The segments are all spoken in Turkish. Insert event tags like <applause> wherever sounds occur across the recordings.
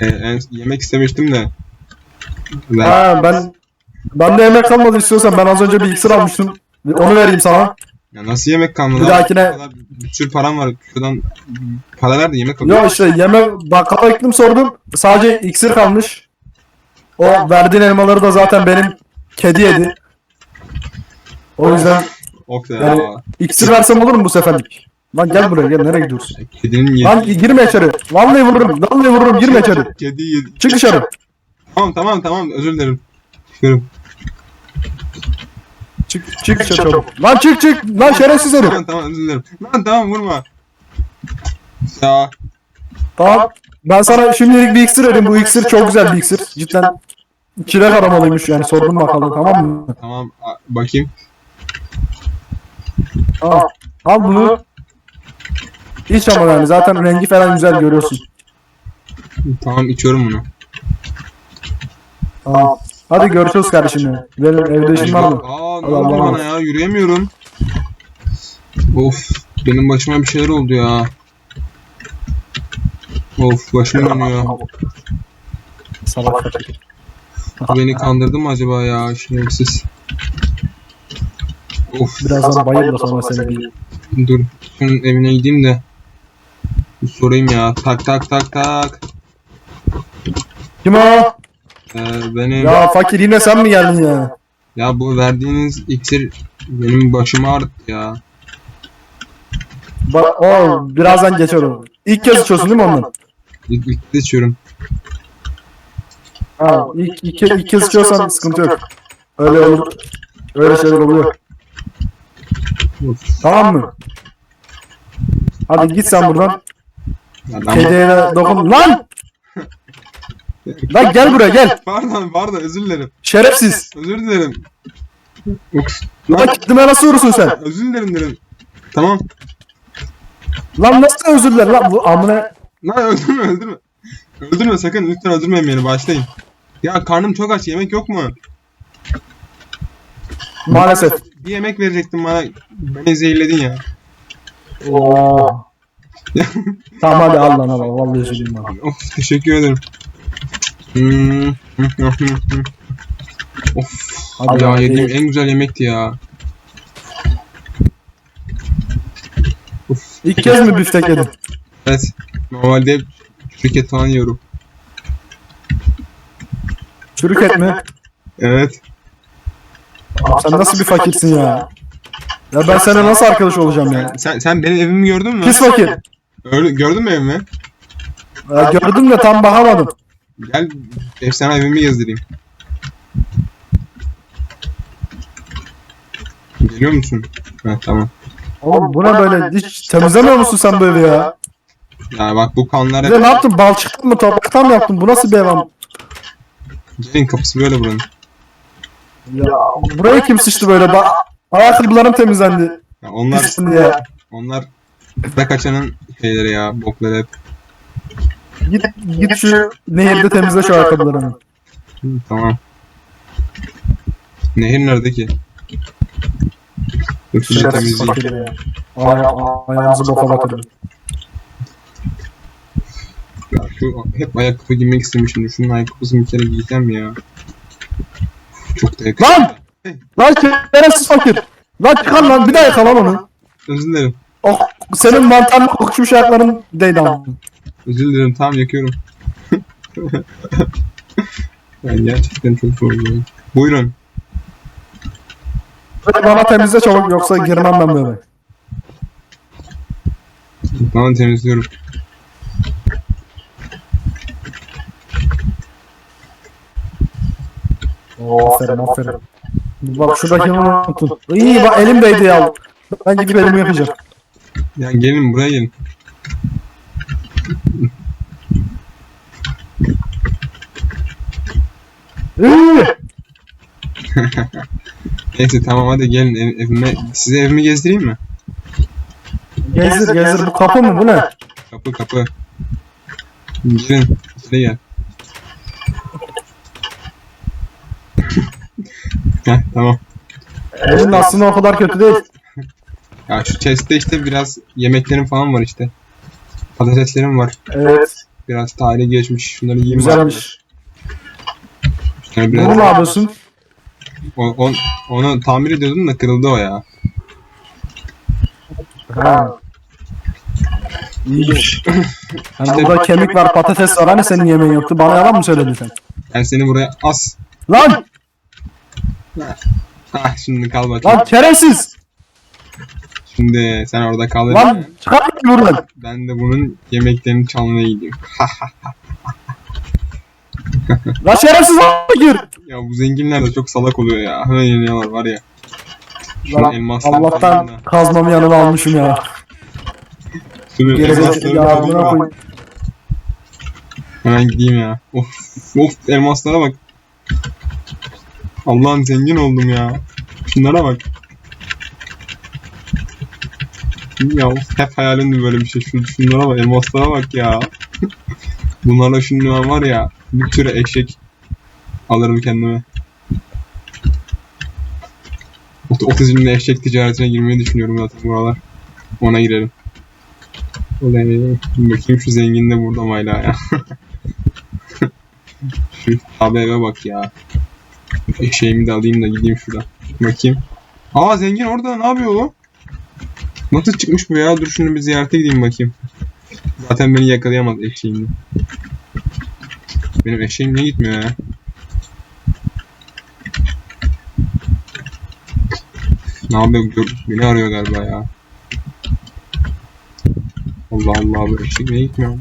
E, en- yemek istemiştim de. Ben, Ha ben ben de yemek kalmadı istiyorsan ben az önce bir iksir almıştım. Onu vereyim sana. ya nasıl yemek kalmadı? Bir dahakine- Bir sürü param var. Şuradan para ver de yemek alayım. Yok işte yemek bakkala gittim sordum. Sadece iksir kalmış. O verdiğin elmaları da zaten benim kedi yedi. O yüzden ya. Yani- iksir versem olur mu bu seferlik? Lan gel buraya gel nereye gidiyorsun? Kedinin yedi. Lan girme içeri. Vallahi vururum. Vallahi vururum girme içeri. Kedi yedi. Çık dışarı. Tamam tamam tamam özür dilerim. Çıkıyorum. Çık çık dışarı çabuk. Lan çık çık. Lan şerefsiz herif. Tamam tamam özür dilerim. Lan tamam vurma. Ya Tamam. Ben sana şimdilik bir iksir vereyim. Bu iksir çok güzel bir iksir. Cidden çilek aromalıymış yani sordum bakalım tamam mı? tamam a- bakayım. Al. Al bunu. İç ama yani zaten rengi falan güzel görüyorsun. Tamam içiyorum bunu. Tamam. Hadi görüşürüz kardeşim. Benim evde işim var mı? Aa ne Allah oldu bana ya yürüyemiyorum. Of benim başıma bir şeyler oldu ya. Of başım dönüyor. Salak. Beni kandırdı mı acaba ya şerefsiz. Of Birazdan bayıl da sonra seni bir dur şunun evine gideyim de. Bir sorayım ya. Tak tak tak tak. Kim o? Ee, benim ya. Ya fakir yine sen mi geldin ya? bu verdiğiniz iksir benim başımı ağrıttı ya. Bak o birazdan o. İlk kez içiyorsun değil mi ondan? İlk, ilk de içiyorum. Ha, ilk, ilk, kez- ilk kez içiyorsan sıkıntı yok. Öyle olur. Öyle şeyler oluyor. Of. Tamam mı? Hadi git sen buradan. De dokun. Lan! Lan gel buraya gel. Pardon pardon özür dilerim. Şerefsiz. Özür dilerim. Ups. Lan kedime nasıl vurursun sen? Özür dilerim dedim. Tamam. Lan nasıl özür diler lan bu amına. Lan öldürme öldürme. Öldürme sakın lütfen öldürmeyin beni başlayın. Ya karnım çok aç yemek yok mu? Maalesef. Bir yemek verecektin bana. Beni zehirledin ya. Oo. <laughs> tamam hadi al lan al. al. Vallahi üzüldüm bana. Of teşekkür ederim. Hmm. of. Hadi ya hadi. yediğim en güzel yemekti ya. Of. İlk kez mi biftek yedin? Evet. Normalde hep çürük et falan yiyorum. Çürük et mi? Evet. Abi sen nasıl bir fakirsin ya? Ya ben seninle nasıl arkadaş olacağım ya? Sen sen benim evimi gördün mü? Pis fakir. Öyle, gördün mü evimi? Ya gördüm de tam bakamadım. Gel efsane evimi gezdireyim. Geliyor musun? Ha tamam. Oğlum bu ne böyle? Hiç temizlemiyor musun sen bu evi ya? Ya bak bu kanlar Bir de ne yaptın? Balçıktan mı topraktan mı yaptın? Bu nasıl bir ev am- Gelin kapısı böyle buranın. Ya buraya kim sıçtı böyle? Ba Ayakkabılarım temizlendi. Ya onlar Pissin diye. onlar kıta kaçanın şeyleri ya bokları hep. Git git şu nehirde temizle şu ayakkabılarını. Hı, tamam. Nehir nerede ki? Dur Şerefsiz temizleyeyim. Aya ayağınızı boka batırın. Ya şu hep ayakkabı giymek istemişim. Şunun ayakkabısını bir kere giysem ya. Çok da yakışıklı. Lan! Lan şerefsiz fakir. Lan çıkar lan bir daha yakala onu. Özür dilerim. Oh, senin mantarlı kokuşmuş ayakların değdi ama. Özür dilerim tamam yakıyorum. <laughs> yani gerçekten çok zor ya. Buyurun. Bana temizle çabuk yoksa girmem ben böyle. Tamam temizliyorum. Oo, aferin aferin. Bak şuradakini unuttun. İyi bak elim değdi ya. Ben gidip elimi yapacağım. Ya gelin buraya gelin. Neyse tamam hadi gelin ev- evime. Size evimi gezdireyim mi? Gezdir gezdir bu kapı mı bu ne? Kapı kapı. Gelin. İçeri gel. Heh tamam. Evin aslında o kadar kötü değil. Ya şu chest'te işte biraz yemeklerim falan var işte. Patateslerim var. Evet. Biraz tarihi geçmiş. Şunları yiyeyim. Güzelmiş. Yani Bunu ne biraz, yapıyorsun? o, on- onu tamir ediyordum da kırıldı o ya. Ha. İyiymiş. <clears throat> Hani burada kemik var, patates var. Hani senin yemeğin yoktu? Bana yalan mı söyledin sen? Ben seni buraya as. Lan! Hah <laughs> şimdi kal bakayım. Lan şerefsiz! Şimdi sen orada kal. Lan çıkar beni buradan. Ben de bunun yemeklerini çalmaya gideyim. Lan şerefsiz gir. ya bu zenginler de çok salak oluyor ya. Hemen yeniyorlar var ya. Lan elmaslar Allah'tan kazmamı yanıma almışım ya. Şunun Gerizekalı elmaslarını ya. da. Hemen gideyim ya. Of of elmaslara bak. Allah'ım zengin oldum ya. Şunlara bak. Ya hep hayalimdi böyle bir şey. Şu, şunlara bak elmaslara bak ya. <laughs> Bunlarla şunlar var ya. Bir sürü eşek alırım kendime. Ot- Otizmle eşek ticaretine girmeyi düşünüyorum zaten buralar. Ona girelim. Oley. Bakayım şu zengin de burada mı hala ya. <laughs> şu abi eve bak ya. Eşeğimi de alayım da gideyim şuradan. Bakayım. Aa zengin orada ne yapıyor o? Nasıl çıkmış bu ya? Dur şunu bir ziyarete gideyim bakayım. Zaten beni yakalayamaz eşeğimle. Benim eşeğim niye gitmiyor ya? Ne yapıyor? Beni arıyor galiba ya. Allah Allah bu eşek niye gitmiyor?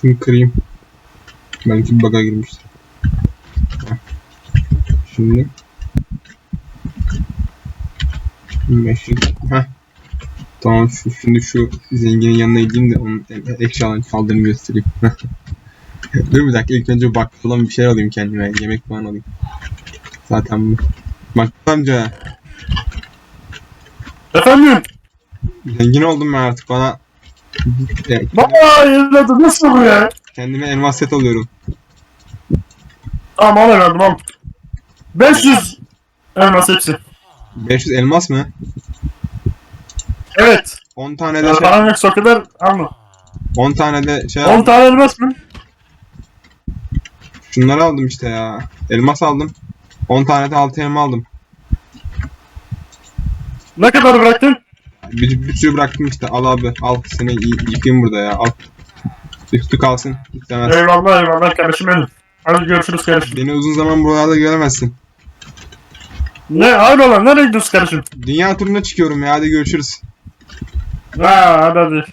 Şunu kırayım. Belki bug'a girmiştir. Şimdi. Şimdi eşek. Heh. Tamam şu, şimdi şu zenginin yanına gideyim de onun eşyalarını çaldığını göstereyim. Dur bir dakika ilk önce bakkaldan bir şey alayım kendime. Yemek falan alayım. Zaten bu. Bakkal amca. Efendim? Zengin oldum ben artık bana. Ya, Baba evladım nasıl bu ya? kendime elmas set alıyorum. Tamam al evladım al. 500 elmas hepsi. 500 elmas mı? Evet. 10 tane de Yani şey, param yoksa o kadar alma. 10 tane de şey 10 tane elmas mı? Şunları aldım işte ya. Elmas aldım. 10 tane de altı elma aldım. Ne kadar bıraktın? Bir, bir sürü bıraktım işte. Al abi. Al. Seni y- yıkayım burada ya. Al. Üstü kalsın. İstemez. Eyvallah eyvallah kardeşim benim. Hadi görüşürüz kardeşim. Beni uzun zaman buralarda göremezsin. Ne hayrola nereye gidiyorsun kardeşim? Dünya turuna çıkıyorum ya. Hadi görüşürüz. Ha hadi hadi.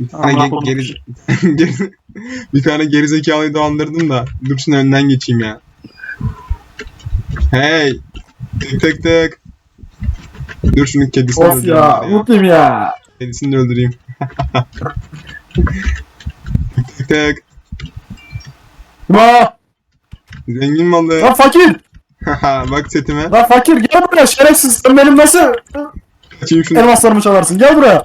Bir tane, Allah ge- geri, geri- <laughs> bir tane gerizekalıyı dolandırdım da. Dur şunu önden geçeyim ya. Hey. Tık tık tık. Dur şunun kedisini Of öldüreyim ya ya. mutluyum ya. Kedisini de öldüreyim. <laughs> tık tık. Ma, Zengin malı. lan fakir. <laughs> Bak setime. Lan fakir gel buraya şerefsiz. Sen benim nasıl Kaçayım şunu. elmaslarımı çalarsın? Gel buraya.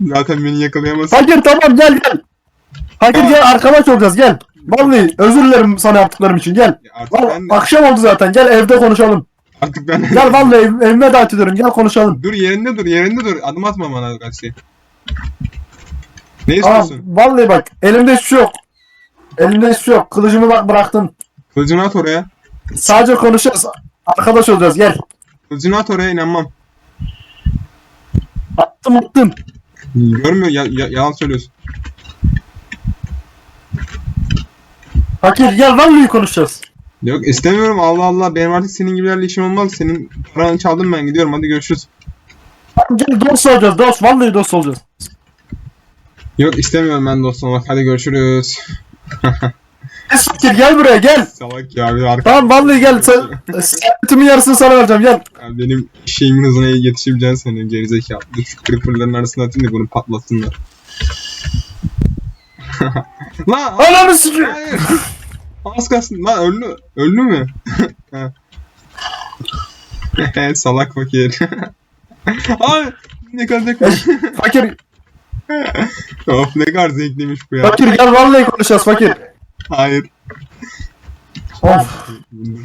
Zaten beni yakalayamaz. Fakir tamam gel gel. Fakir gel arkadaş olacağız gel. Vallahi özür dilerim sana yaptıklarım için gel. Artık Vallahi ben de, akşam oldu zaten gel evde konuşalım. artık ben. Gel vallahi ev, evime davet ediyorum gel konuşalım. Dur yerinde dur yerinde dur. Adım atma bana kaç şey. Ne Tamam istiyorsun? vallahi bak elimde hiçbir şey yok. Elimde hiçbir şey yok. Kılıcımı bak bıraktım. Kılıcını at oraya. Sadece konuşacağız. Arkadaş olacağız gel. Kılıcını at oraya inanmam. Attım attım. Görmüyor ya, ya- yalan söylüyorsun. Fakir gel vallahi konuşacağız. Yok istemiyorum Allah Allah benim artık senin gibilerle işim olmaz. Senin paranı çaldım ben gidiyorum hadi görüşürüz. Gel dost olacağız dost vallahi dost olacağız. Yok istemiyorum ben dost olmak hadi görüşürüz. <laughs> Fakir gel buraya gel. Salak ya bir arka. Tamam vallahi gel. Sen, servetimin yarısını sana vereceğim gel. Ya benim şeyimin hızına yetişebileceksin seni gerizekalı. Dur şu creeper'ların arasına atayım da bunu patlatsınlar. <laughs> Lan Ananı sikeyim. Az kalsın lan öldü. Öldü mü? <laughs> <laughs> Salak fakir. Ay ne kadar ne kadar. Fakir, of ne kadar zevkliymiş bu ya. fakir gel vallahi konuşacağız fakir. Hayır. Of.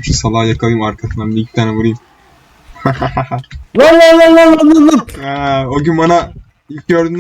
Şu salağı yakalayayım arkasından bir iki tane vurayım. Lan lan lan lan lan lan. Ha, o gün bana İlk gördüğümde